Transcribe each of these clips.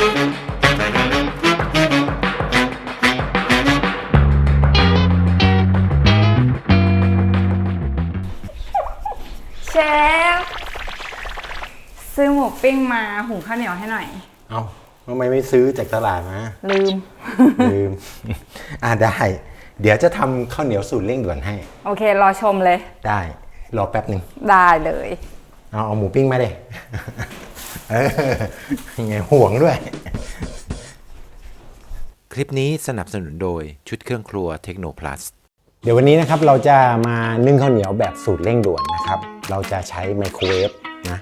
เชฟซื้อหมูปิ้งมาหุงข้าวเหนียวให้หน่อย เอาทำไมไม่ซื้อจากตลาดมา ลืม ลืม อ่าได้ เดี๋ยวจะทำข้าวเหนียวสูตรเร่งด่วนให้ โอเค รอชมเลย ได้ รอแป๊บหนึ่งได้เลย เอาเอาหมูปิ้งมาเลย เออยังไงห่วงด้วย คลิปนี้สนับสนุนโดยชุดเครื่องครัวเทคโนพลัสเดี๋ยววันนี้นะครับเราจะมานึ่งข้าวเหนียวแบบสูตรเร่งด่วนนะครับ เราจะใช้ไมโครเวฟนะ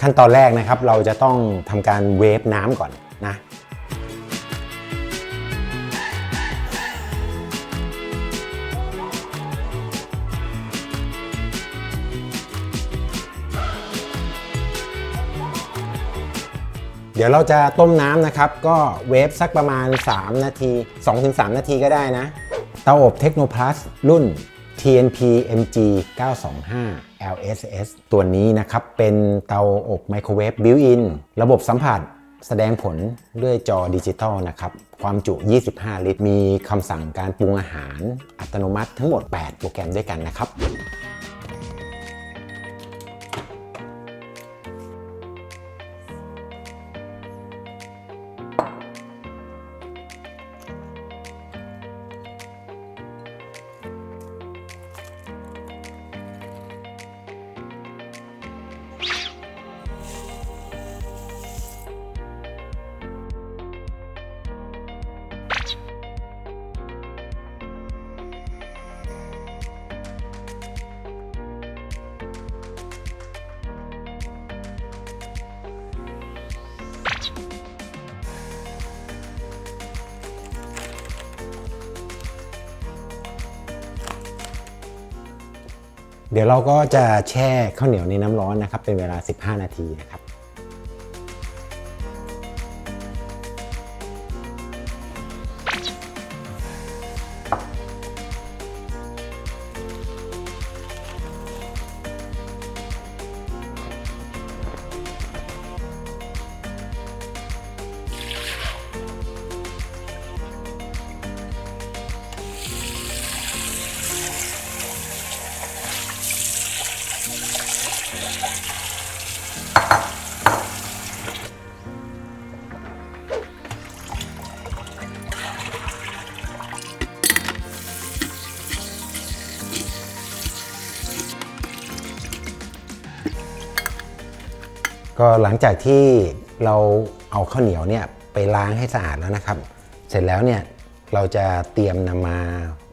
ขั้นตอนแรกนะครับเราจะต้องทำการเวฟน้ำก่อน ดี๋ยวเราจะต้มน้ำนะครับ ก็เวฟสักประมาณ 3 นาที 2-3 นาทีก็ได้นะ เตาอบเทคโนพลัสรุ่น TNP MG 925 LSS ตัวนี้นะครับเป็นเตาอบไมโครเวฟบิวอินระบบสัมผัสแสดงผลด้วยจอดิจิตอลนะครับ ความจุ 25 ลิตร มีคำสั่งการปรุงอาหารอัตโนมัติทั้งหมด 8 โปรแกรมด้วยกันนะครับ เดี๋ยวเราก็จะแช่ข้าวเหนียวในน้ำร้อนนะครับเป็นเวลา 15 นาทีนะครับ ก็หลังจากที่เราเอาข้าวเหนียวเนี่ยไปล้างให้สะอาดแล้วนะครับ เสร็จแล้วเนี่ยเราจะเตรียมนำมา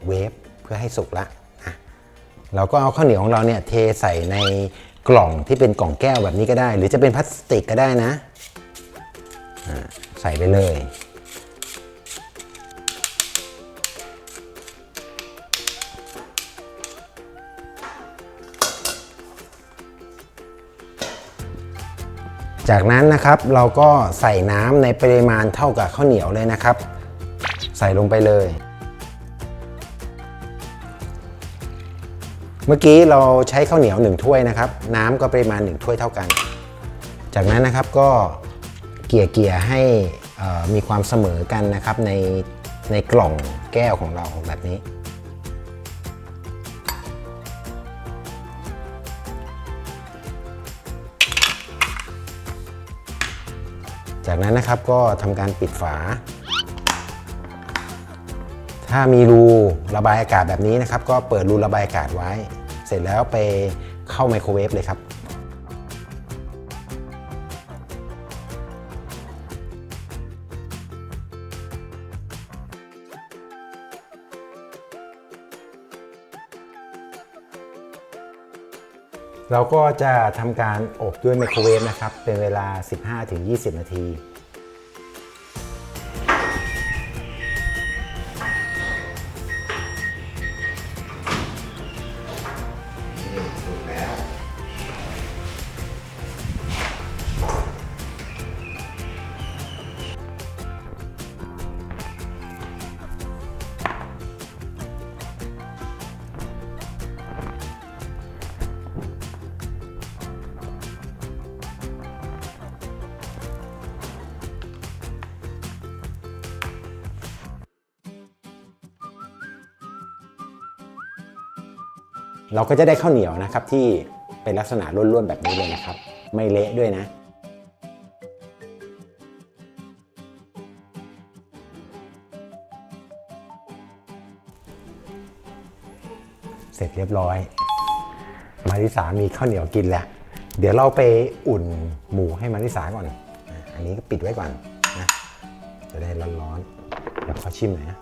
เวฟเพื่อให้สุกละนะเราก็เอาข้าวเหนียวของเราเนี่ยเทใส่ในกล่องที่เป็นกล่องแก้วแบบนี้ก็ได้ หรือจะเป็นพลาสติกก็ได้นะ ใส่ไปเลย จากนั้นนะครับเราก็ใส่น้ำในปริมาณเท่ากับข้าวเหนียวเลยนะครับ ใส่ลงไปเลย เมื่อกี้เราใช้ข้าวเหนียวหนึ่งถ้วยนะครับ น้ำก็ปริมาณหนึ่งถ้วยเท่ากัน จากนั้นนะครับก็เกลี่ยเกลี่ยให้มีความเสมอกันนะครับในในกล่องแก้วของเราแบบนี้ จากนั้นนะครับก็ทำการปิดฝา ถ้ามีรูระบายอากาศแบบนี้นะครับ ก็เปิดรูระบายอากาศไว้ เสร็จแล้วไปเข้าไมโครเวฟเลยครับเราก็จะทำการอบด้วยไมโครเวฟนะครับ เป็นเวลา 15-20 นาที เราก็จะได้ข้าวเหนียวนะครับที่เป็นลักษณะร่วนๆแบบนี้เลยนะครับ ไม่เละด้วยนะเสร็จเรียบร้อย มาริสามีข้าวเหนียวกินแล้ว เดี๋ยวเราไปอุ่นหมูให้มาริสาก่อน อันนี้ก็ปิดไว้ก่อนนะ จะได้ร้อนๆ เดี๋ยวขอชิมหน่อยนะ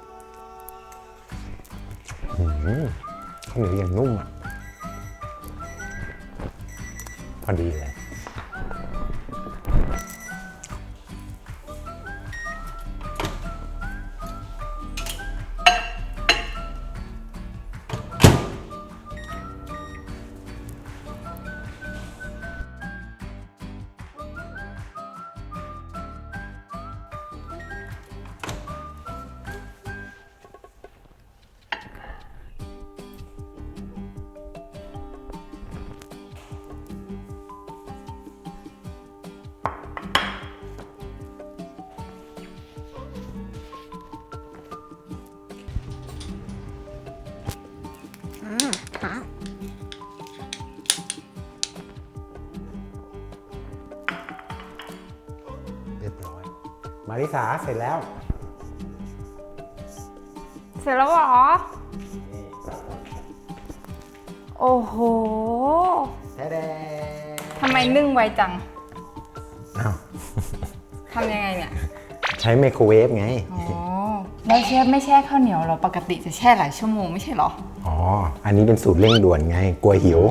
ข้าวเหนียวยังนุ่มอะ พอดีเลย มาริสาเสร็จแล้วเสร็จแล้วเหรอ โอ้โหแท้แดทำไมนึ่งไวจังอ้าวทำยังไงเนี่ย ใช้ไมโครเวฟไง อ๋อ แล้วเชฟไม่แช่ข้าวเหนียวเหรอ ปกติจะแช่หลายชั่วโมงไม่ใช่เหรอ อ๋อ อันนี้เป็นสูตรเร่งด่วนไง กลัวหิว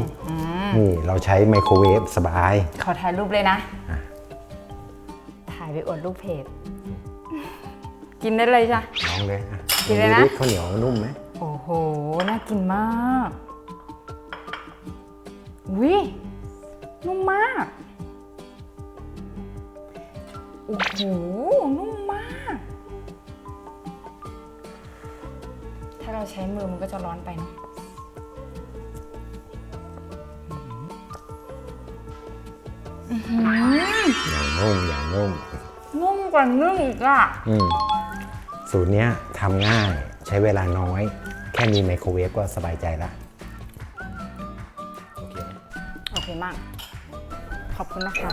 นี่เราใช้ไมโครเวฟสบาย ขอถ่ายรูปเลยนะ อะถ่ายไปอวดลูกเพจ กินได้เลยจ้ะ ลองเลยอะกินเลยนะ ดูดิข้าวเหนียวนุ่มไหมโอ้โห น่ากินมากวินุ่มมาก โอ้โห นุ่มมาก ถ้าเราใช้มือมันก็จะร้อนไปเนาะอื้อหือ อย่างนุ่มอย่างนุ่มนุ่มกว่านึ่งอีกอะอืมสูตรเนี้ยทำง่ายใช้เวลาน้อย แค่มีไมโครเวฟก็สบายใจละโอเคโอเคมาก ขอบคุณนะคะ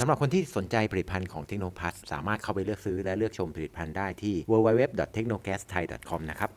สำหรับคนที่สนใจผลิตภัณฑ์ของ Technoplus สามารถเข้าไปเลือกซื้อและเลือกชมผลิตภัณฑ์ได้ที่ www.technogasthai.com นะครับ